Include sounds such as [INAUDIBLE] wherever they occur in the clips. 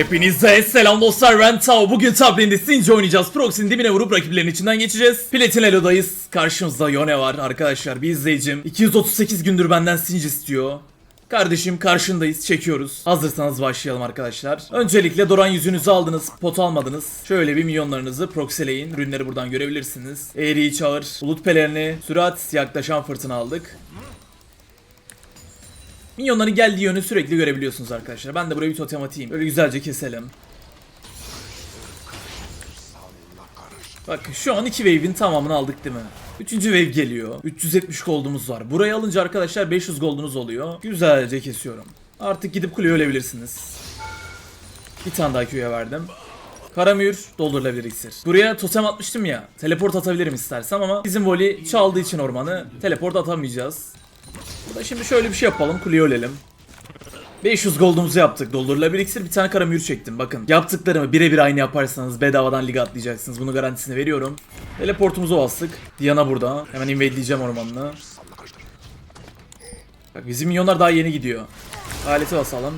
Hepinize selam dostlar ben Tao. Bugün top lane'de Singe oynayacağız. Proxy'nin dibine vurup rakiplerin içinden geçeceğiz. Platin Elo'dayız. Karşımızda Yone var arkadaşlar. Bir izleyicim. 238 gündür benden Singe istiyor. Kardeşim karşındayız çekiyoruz. Hazırsanız başlayalım arkadaşlar. Öncelikle Doran yüzünüzü aldınız, pot almadınız. Şöyle bir milyonlarınızı proxeleyin. Ürünleri buradan görebilirsiniz. Eğriyi çağır, bulut pelerini, sürat, yaklaşan fırtına aldık. Minyonların geldiği yönü sürekli görebiliyorsunuz arkadaşlar. Ben de buraya bir totem atayım. Böyle güzelce keselim. Bak şu an iki wave'in tamamını aldık değil mi? Üçüncü wave geliyor. 370 gold'umuz var. Burayı alınca arkadaşlar 500 gold'unuz oluyor. Güzelce kesiyorum. Artık gidip kuleye ölebilirsiniz. Bir tane daha Q'ya verdim. Karamür doldurulabilir iksir. Buraya totem atmıştım ya. Teleport atabilirim istersem ama bizim voli çaldığı için ormanı teleport atamayacağız. Burada şimdi şöyle bir şey yapalım. Kuleyi ölelim. 500 gold'umuzu yaptık. Doldurulabilir iksir bir tane karamür çektim. Bakın yaptıklarımı birebir aynı yaparsanız bedavadan liga atlayacaksınız. Bunu garantisini veriyorum. Teleportumuzu bastık. Diana burada. Hemen invade'leyeceğim ormanını. Bak bizim minyonlar daha yeni gidiyor. Aleti basalım.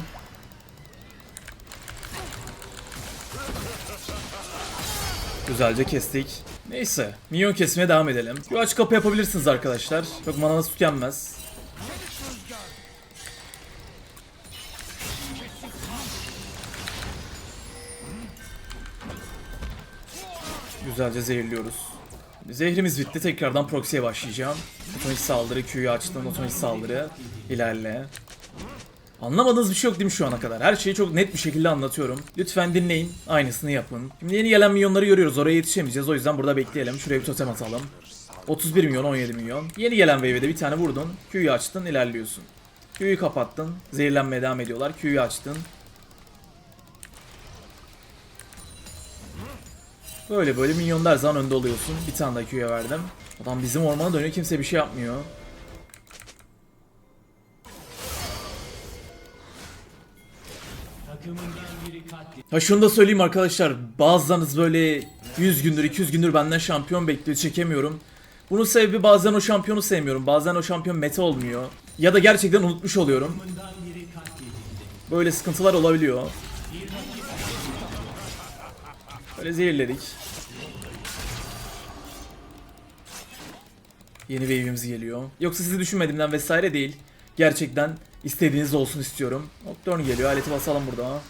Güzelce kestik. Neyse. Minyon kesmeye devam edelim. Bir aç kapı yapabilirsiniz arkadaşlar. Çok mananız tükenmez. Güzelce zehirliyoruz. Zehrimiz bitti. Tekrardan proxy'ye başlayacağım. Otomatik saldırı, Q'yu açtım. Otomatik saldırı. ilerle. Anlamadığınız bir şey yok değil mi şu ana kadar? Her şeyi çok net bir şekilde anlatıyorum. Lütfen dinleyin. Aynısını yapın. Şimdi yeni gelen milyonları görüyoruz. Oraya yetişemeyeceğiz. O yüzden burada bekleyelim. Şuraya bir totem atalım. 31 milyon, 17 milyon. Yeni gelen wave'e de bir tane vurdun. Q'yu açtın, ilerliyorsun. Q'yu kapattın. Zehirlenmeye devam ediyorlar. Q'yu açtın. Böyle böyle milyonlar her zaman önde oluyorsun. Bir tane daha Q'ya verdim. Adam bizim ormana dönüyor. Kimse bir şey yapmıyor. Ha şunu da söyleyeyim arkadaşlar. Bazılarınız böyle 100 gündür 200 gündür benden şampiyon bekliyor çekemiyorum. Bunun sebebi bazen o şampiyonu sevmiyorum. Bazen o şampiyon meta olmuyor. Ya da gerçekten unutmuş oluyorum. Böyle sıkıntılar olabiliyor. Böyle zehirledik. Yeni wave'imiz geliyor. Yoksa sizi düşünmediğimden vesaire değil. Gerçekten istediğiniz olsun istiyorum. Nocturne geliyor. Aleti basalım burada.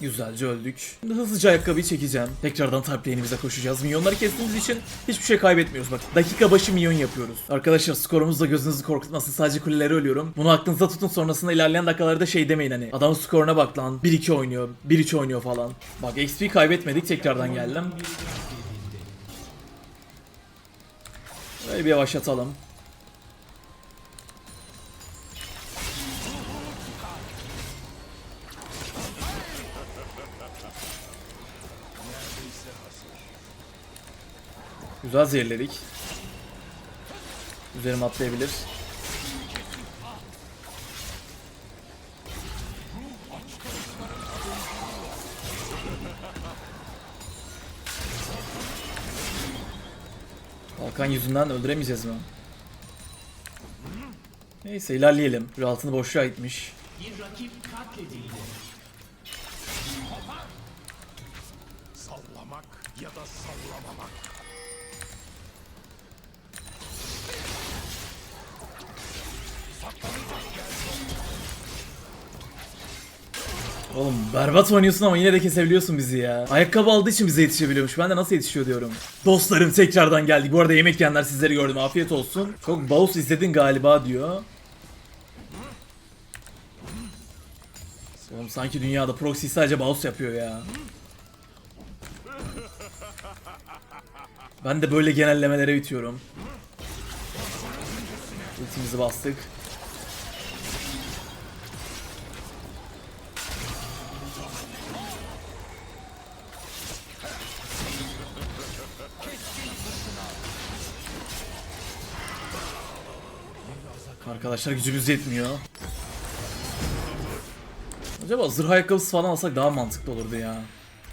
Güzelce öldük. Şimdi hızlıca ayakkabıyı çekeceğim. Tekrardan top lane'imize koşacağız. Minyonları kestiğimiz için hiçbir şey kaybetmiyoruz. Bak dakika başı minyon yapıyoruz. Arkadaşlar skorumuz da gözünüzü korkutmasın. Sadece kuleleri ölüyorum. Bunu aklınızda tutun. Sonrasında ilerleyen dakikalarda şey demeyin hani. Adamın skoruna bak lan. 1-2 oynuyor. 1-3 oynuyor falan. Bak XP kaybetmedik. Tekrardan geldim. Böyle bir yavaşlatalım. Güzel zehirledik. Üzerime atlayabilir. Balkan yüzünden öldüremeyeceğiz mi? Neyse ilerleyelim. Bir altını boşluğa gitmiş. Sallamak Oğlum berbat oynuyorsun ama yine de kesebiliyorsun bizi ya. Ayakkabı aldığı için bize yetişebiliyormuş. Ben de nasıl yetişiyor diyorum. Dostlarım tekrardan geldik. Bu arada yemek yiyenler sizleri gördüm. Afiyet olsun. Çok Baus izledin galiba diyor. Oğlum sanki dünyada proxy sadece Baus yapıyor ya. Ben de böyle genellemelere bitiyorum. Ultimizi bastık. Arkadaşlar gücümüz yetmiyor. Acaba zırh ayakkabısı falan alsak daha mantıklı olurdu ya.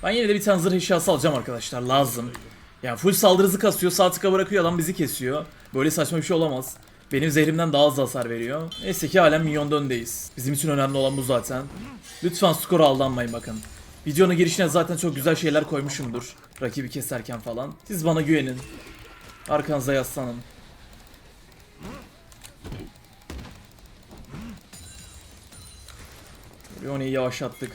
Ben yine de bir tane zırh eşyası alacağım arkadaşlar. Lazım. Yani full saldırı hızı kasıyor. Sağ tıka bırakıyor adam bizi kesiyor. Böyle saçma bir şey olamaz. Benim zehrimden daha az hasar veriyor. Neyse ki halen milyonda öndeyiz. Bizim için önemli olan bu zaten. Lütfen skora aldanmayın bakın. Videonun girişine zaten çok güzel şeyler koymuşumdur. Rakibi keserken falan. Siz bana güvenin. Arkanıza yaslanın. Yoni'yi yavaşlattık.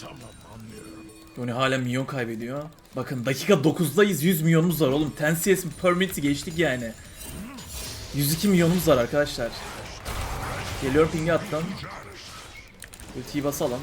Tamam anlıyorum. Yoni hala milyon kaybediyor. Bakın dakika 9'dayız 100 milyonumuz var oğlum. 10 CS permit'i geçtik yani. 102 milyonumuz var arkadaşlar. Geliyorum pingi attım. Ultiyi basalım.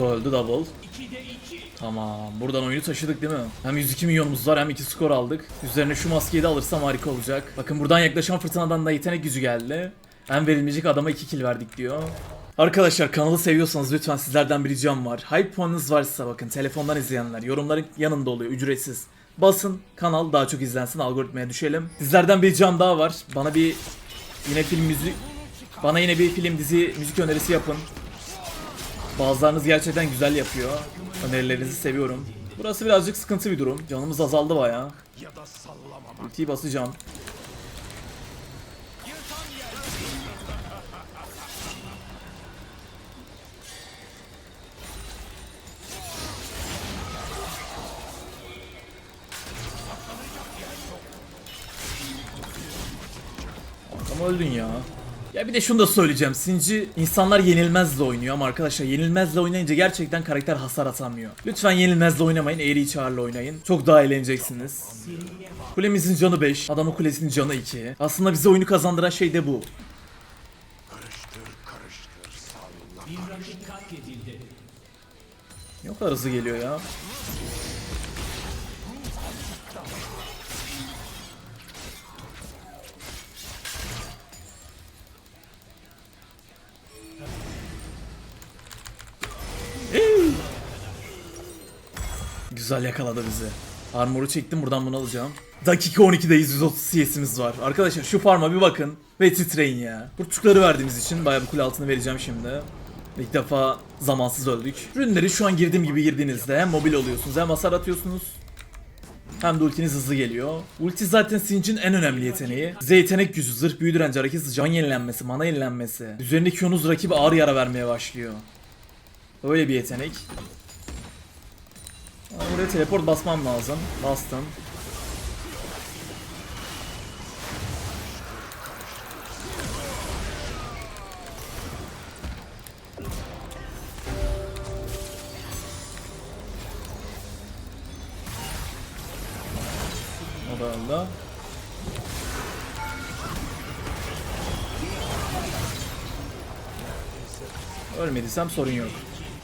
Da öldü double. Tamam. Buradan oyunu taşıdık değil mi? Hem 102 milyonumuz var hem 2 skor aldık. Üzerine şu maskeyi de alırsam harika olacak. Bakın buradan yaklaşan fırtınadan da yetenek gücü geldi. Hem verilmeyecek adama 2 kill verdik diyor. Arkadaşlar kanalı seviyorsanız lütfen sizlerden bir ricam var. Hype puanınız varsa bakın telefondan izleyenler yorumların yanında oluyor ücretsiz. Basın kanal daha çok izlensin algoritmaya düşelim. Sizlerden bir ricam daha var. Bana bir yine film müzik bana yine bir film dizi müzik önerisi yapın. Bazılarınız gerçekten güzel yapıyor. Önerilerinizi seviyorum. Burası birazcık sıkıntı bir durum. Canımız azaldı bayağı. Ya da sallamamak. Ultiyi basacağım. Ama öldün ya. Ya bir de şunu da söyleyeceğim. Sinci insanlar yenilmezle oynuyor ama arkadaşlar yenilmezle oynayınca gerçekten karakter hasar atamıyor. Lütfen yenilmezle oynamayın. Eğri çağırla oynayın. Çok daha eğleneceksiniz. Kulemizin canı 5. Adamın kulesinin canı 2. Aslında bize oyunu kazandıran şey de bu. Kadar hızlı geliyor ya. Güzel yakaladı bizi. Armor'u çektim buradan bunu alacağım. Dakika 12'deyiz 130 CS'imiz var. Arkadaşlar şu farma bir bakın ve titreyin ya. Burçukları verdiğimiz için bayağı bir kule altını vereceğim şimdi. İlk defa zamansız öldük. Ürünleri şu an girdiğim gibi girdiğinizde hem mobil oluyorsunuz hem hasar atıyorsunuz. Hem de ultiniz hızlı geliyor. Ulti zaten Sinch'in en önemli yeteneği. Size yetenek gücü, zırh, büyü direnci, hareket can yenilenmesi, mana yenilenmesi. Üzerindeki yonuz rakibi ağır yara vermeye başlıyor. Öyle bir yetenek. Ama Buraya teleport basmam lazım. Bastım. O da öldü. Ölmediysem sorun yok.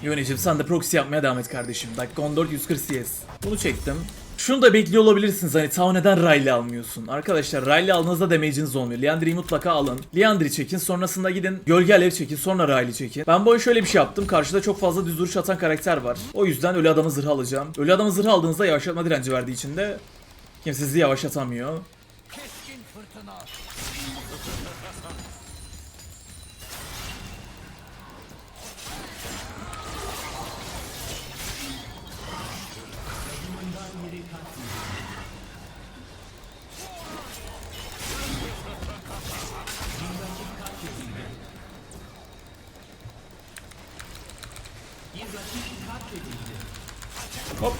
Yöneciğim sen de proxy yapmaya devam et kardeşim. Dakika 14 140 CS. Bunu çektim. Şunu da bekliyor olabilirsiniz hani ta neden Riley almıyorsun? Arkadaşlar Riley aldığınızda damage'iniz olmuyor. Liandry'i mutlaka alın. Liandry çekin sonrasında gidin Gölge Alev çekin sonra Riley çekin. Ben bu oyun şöyle bir şey yaptım. Karşıda çok fazla düz duruş atan karakter var. O yüzden ölü adamı zırh alacağım. Ölü adamı zırh aldığınızda yavaşlatma direnci verdiği için de kimse sizi yavaşlatamıyor. Hop.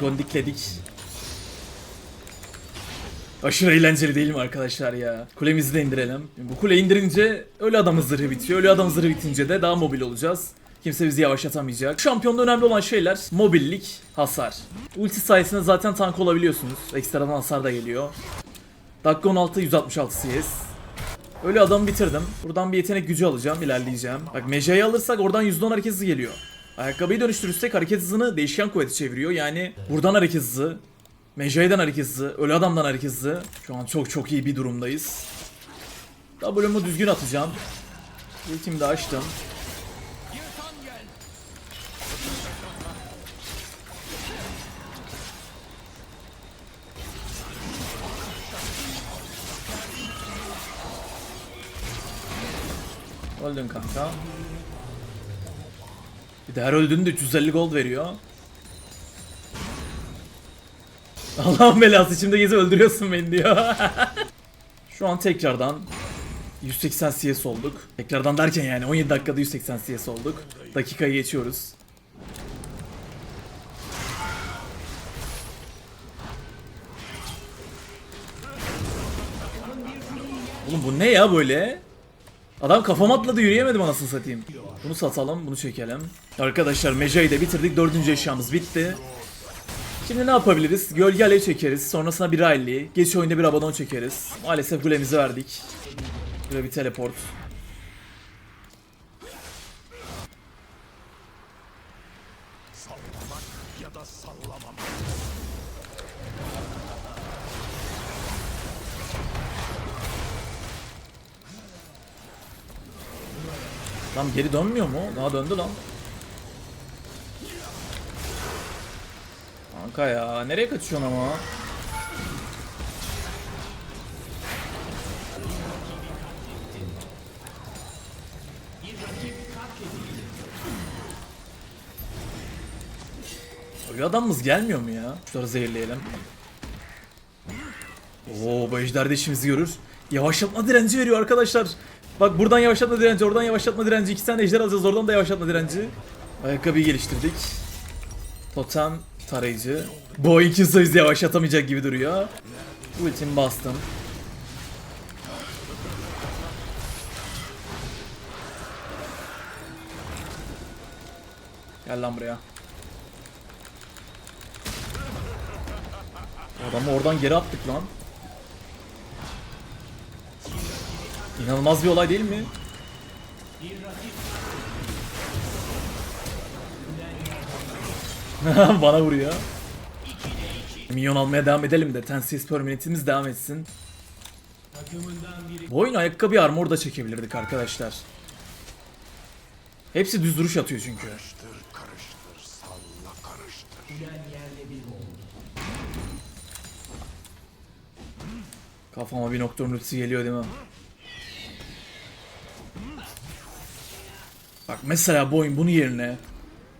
Gondikledik. Aşırı eğlenceli değil mi arkadaşlar ya? Kulemizi de indirelim. Bu kule indirince ölü adamın zırhı bitiyor. Ölü adamın zırhı bitince de daha mobil olacağız. Kimse bizi yavaşlatamayacak. Şampiyonda önemli olan şeyler mobillik, hasar. Ulti sayesinde zaten tank olabiliyorsunuz. Ekstradan hasar da geliyor. Dakika 16 166 CS. Ölü adamı bitirdim. Buradan bir yetenek gücü alacağım, ilerleyeceğim. Bak Meja'yı alırsak oradan %10 hareket hızı geliyor. Ayakkabıyı dönüştürürsek hareket hızını değişken kuvveti çeviriyor. Yani buradan hareket hızı, Meja'dan hareket hızı, ölü adamdan hareket hızı. Şu an çok çok iyi bir durumdayız. W'mu düzgün atacağım. Ultimi de açtım. Öldün kanka. Bir de her öldüğünde 350 gold veriyor. [LAUGHS] Allah'ın belası içimde gezi öldürüyorsun beni diyor. [LAUGHS] Şu an tekrardan 180 CS olduk. Tekrardan derken yani 17 dakikada 180 CS olduk. Dakikayı geçiyoruz. Oğlum bu ne ya böyle? Adam kafama atladı yürüyemedim anasını satayım. Bunu satalım, bunu çekelim. Arkadaşlar Meja'yı da bitirdik. Dördüncü eşyamız bitti. Şimdi ne yapabiliriz? Gölge alev çekeriz. Sonrasında bir rally. Geç oyunda bir abadon çekeriz. Maalesef kulemizi verdik. Böyle bir teleport. Sallamak ya da sallamamak. Lan geri dönmüyor mu? Daha döndü lan. Kanka ya nereye kaçıyorsun ama? Bir adamımız gelmiyor mu ya? Şunları zehirleyelim. Oo bu ejder de işimizi görür. Yavaşlatma direnci veriyor arkadaşlar. Bak buradan yavaşlatma direnci, oradan yavaşlatma direnci. İki tane ejder alacağız, oradan da yavaşlatma direnci. Ayakkabıyı geliştirdik. Totem tarayıcı. Kimse bizi yavaşlatamayacak gibi duruyor. Ultimi bastım. Gel lan buraya. Adamı oradan geri attık lan. İnanılmaz bir olay değil mi? [LAUGHS] Bana vuruyor. Minyon almaya devam edelim de tensiz permanentimiz devam etsin. Bu oyun ayakkabı armor da çekebilirdik arkadaşlar. Hepsi düz duruş atıyor çünkü. Karıştır karıştır salla karıştır. Kafama bir nokta ultisi geliyor değil mi? Bak mesela bu oyun bunun yerine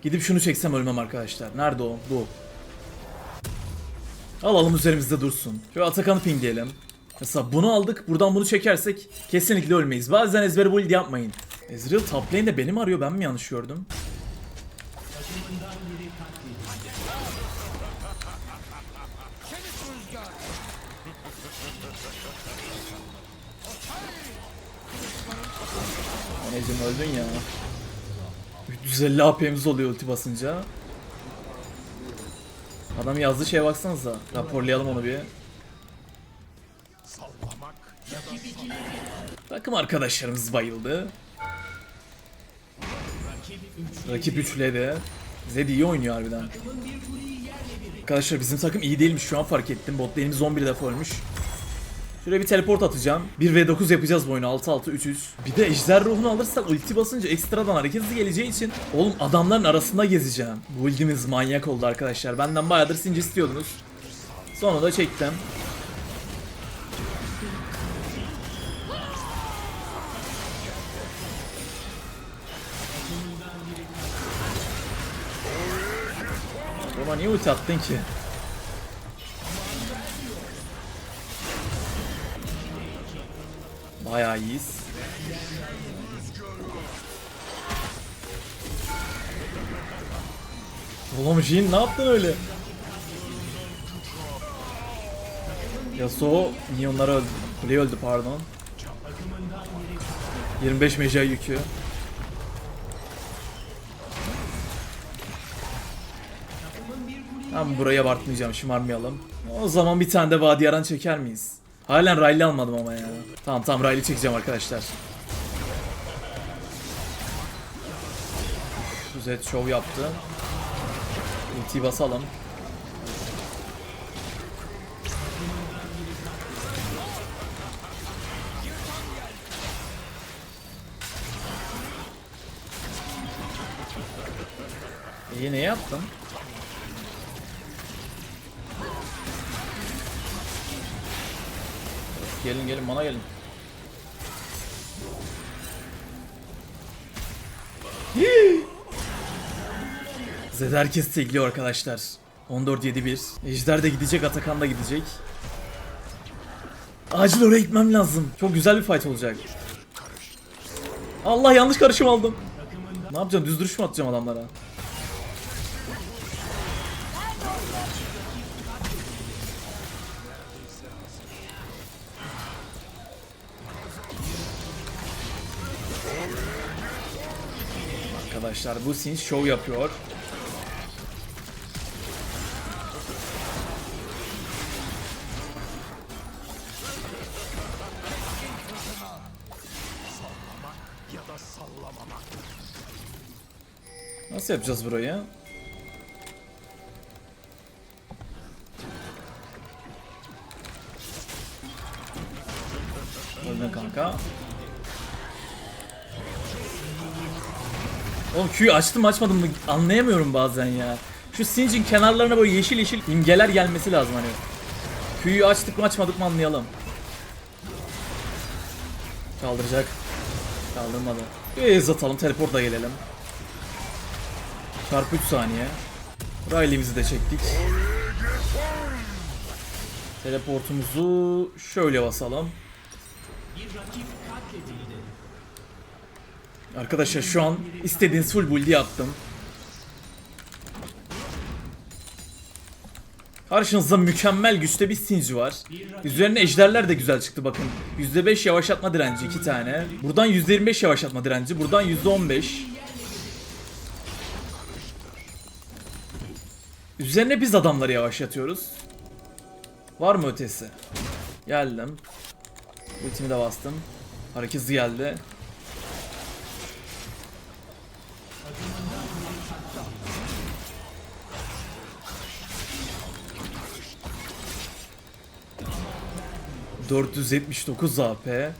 gidip şunu çeksem ölmem arkadaşlar. Nerede o? Bu. Alalım üzerimizde dursun. Şöyle Atakan'ı pingleyelim. Mesela bunu aldık. Buradan bunu çekersek kesinlikle ölmeyiz. Bazen ezber build yapmayın. Ezreal top lane'de beni mi arıyor? Ben mi yanlış gördüm? Anacım öldün ya. 350 AP'miz oluyor ulti basınca. Adam yazdığı şeye baksanıza. Raporlayalım onu bir. Takım arkadaşlarımız bayıldı. Rakip üçledi. Zed iyi oynuyor harbiden. Arkadaşlar bizim takım iyi değilmiş şu an fark ettim. Bot lane'imiz 11 defa ölmüş. Şuraya bir teleport atacağım. 1v9 yapacağız bu oyunu 6-6-3-3. Bir de ejder ruhunu alırsak ulti basınca ekstradan hareket hızı geleceği için oğlum adamların arasında gezeceğim. Bu ilgimiz manyak oldu arkadaşlar. Benden bayağıdır sinci istiyordunuz. Sonra da çektim. Buna niye ulti attın ki? Bayağı iyiyiz. Oğlum Jin ne yaptın öyle? Yasuo minyonları öldü. Kule öldü pardon. 25 meja yükü. Tamam burayı abartmayacağım şımarmayalım. O zaman bir tane de Vadiyaran çeker miyiz? Halen Riley almadım ama ya. Tamam tamam Riley çekeceğim arkadaşlar. Zed show yaptı. Ultiyi basalım. İyi ne yaptın? Gelin gelin bana gelin. Zed herkes tekliyor arkadaşlar. 14-7-1. Ejder de gidecek, Atakan da gidecek. Acil oraya gitmem lazım. Çok güzel bir fight olacak. Allah yanlış karışım aldım. Ne yapacağım? Düz duruş mu atacağım adamlara? Arkadaşlar bu Sin show yapıyor. Nasıl yapacağız burayı? Oğlum Q'yu açtım açmadım mı anlayamıyorum bazen ya. Şu Singe'in kenarlarına böyle yeşil yeşil imgeler gelmesi lazım hani. Q'yu açtık mı açmadık mı anlayalım. Kaldıracak. Kaldırmadı. Bir hız atalım teleportla gelelim. Çarpı 3 saniye. Riley'mizi de çektik. Teleportumuzu şöyle basalım. Arkadaşlar şu an istediğiniz full build yaptım. Karşınızda mükemmel güçte bir Singe var. Üzerine ejderler de güzel çıktı bakın. %5 yavaşlatma direnci 2 tane. Buradan %25 yavaşlatma direnci. Buradan %15. Üzerine biz adamları yavaşlatıyoruz. Var mı ötesi? Geldim. Ultimi de bastım. Hareket geldi. ...479 AP...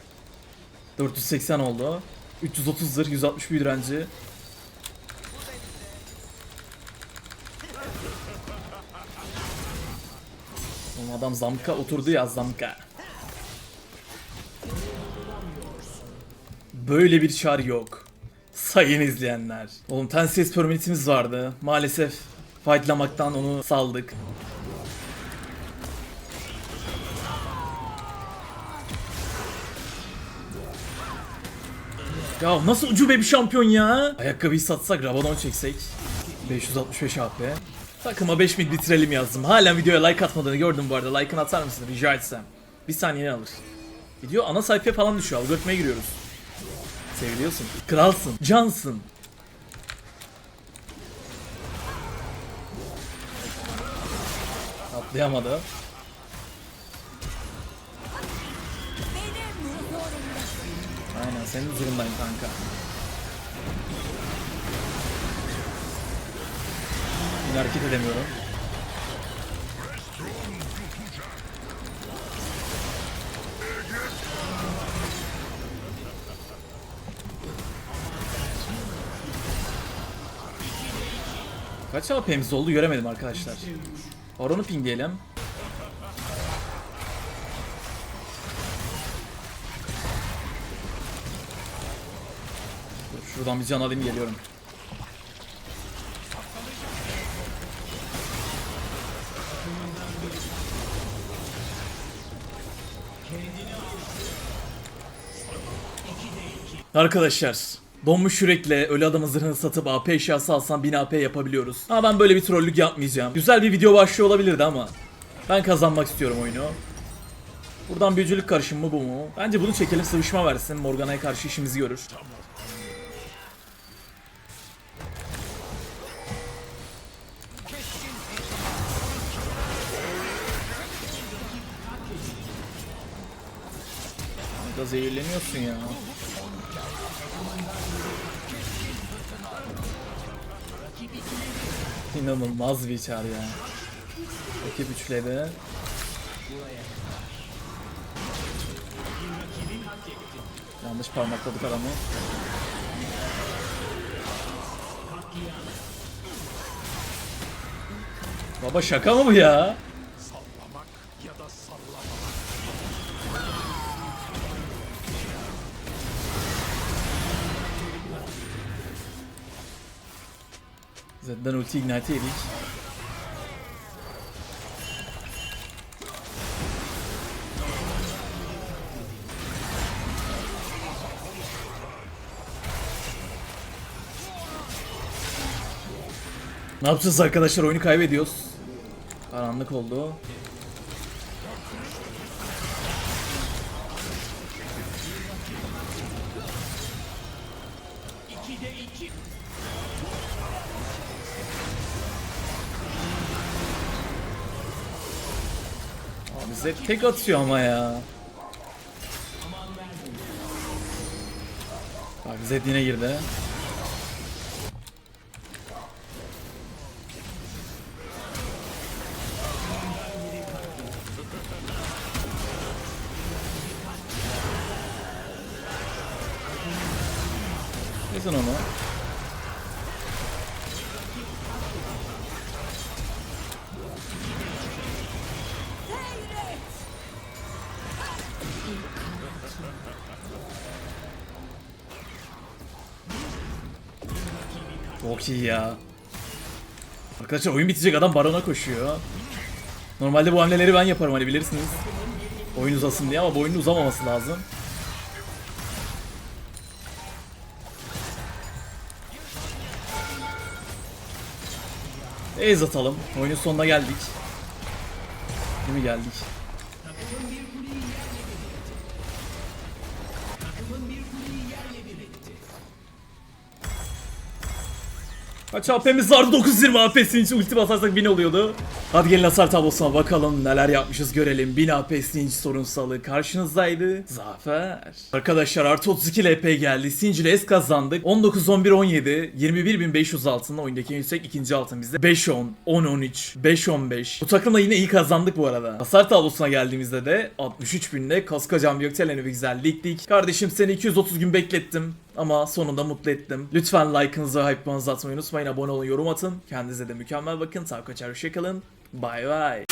...480 oldu... ...330 zırh, 160 büyü direnci... Oğlum adam zamka oturdu ya zamka. Böyle bir çar yok. Sayın izleyenler. Oğlum Tenses permanentimiz vardı. Maalesef fightlamaktan onu saldık. Ya nasıl ucube bir şampiyon ya? Ayakkabıyı satsak, Rabadon çeksek. 565 AP. Takıma 5 mid bitirelim yazdım. Hala videoya like atmadığını gördüm bu arada. Like'ını atar mısın rica etsem. Bir saniye alır. Video ana sayfaya falan düşüyor. Algoritmaya giriyoruz. Seviliyorsun. Kralsın. Cansın. Atlayamadı. Senin huzurundayım kanka. Yine hareket edemiyorum. Kaç AP'miz oldu göremedim arkadaşlar. Baron'u pingleyelim. Şuradan bir alayım geliyorum. Arkadaşlar Donmuş yürekle ölü adamın zırhını satıp AP eşyası alsam 1000 AP yapabiliyoruz. Ama ben böyle bir trollük yapmayacağım. Güzel bir video başlığı olabilirdi ama. Ben kazanmak istiyorum oyunu. Buradan büyücülük karışım mı bu mu? Bence bunu çekelim sıvışma versin. Morgana'ya karşı işimizi görür. Burada zehirleniyorsun ya. İnanılmaz bir çar ya. Rakip üçledi. Yanlış parmakladık adamı. Baba şaka mı bu ya? Zed'den ulti ignite yedik. Ne yapacağız arkadaşlar? Oyunu kaybediyoruz. Karanlık oldu. Abi Zed tek atıyor ama ya. Bak Zed yine girdi. Çok iyi ya. Arkadaşlar oyun bitecek adam barona koşuyor. Normalde bu hamleleri ben yaparım hani bilirsiniz. Oyun uzasın diye ama bu oyunun uzamaması lazım. Ez atalım. Oyunun sonuna geldik. Değil mi geldik? Kaç AP'miz vardı? 920 AP'sin için ulti basarsak 1000 oluyordu. Hadi gelin hasar tablosuna bakalım neler yapmışız görelim. 1000 AP Singe sorunsalı karşınızdaydı. Zafer. Arkadaşlar artı 32 LP geldi. Singe ile S kazandık. 19 11 17 21500 altında oyundaki en yüksek ikinci altın bizde. 5 10 10 13 5 15. Bu takımla yine iyi kazandık bu arada. Hasar tablosuna geldiğimizde de 63 binle koskocaman bir Gökçelen'e bir güzel ligdik. Kardeşim seni 230 gün beklettim. Ama sonunda mutlu ettim. Lütfen like'ınızı, hype'ınızı atmayı unutmayın. Abone olun, yorum atın. Kendinize de mükemmel bakın. Tav kaçar, hoşçakalın. Bay bay.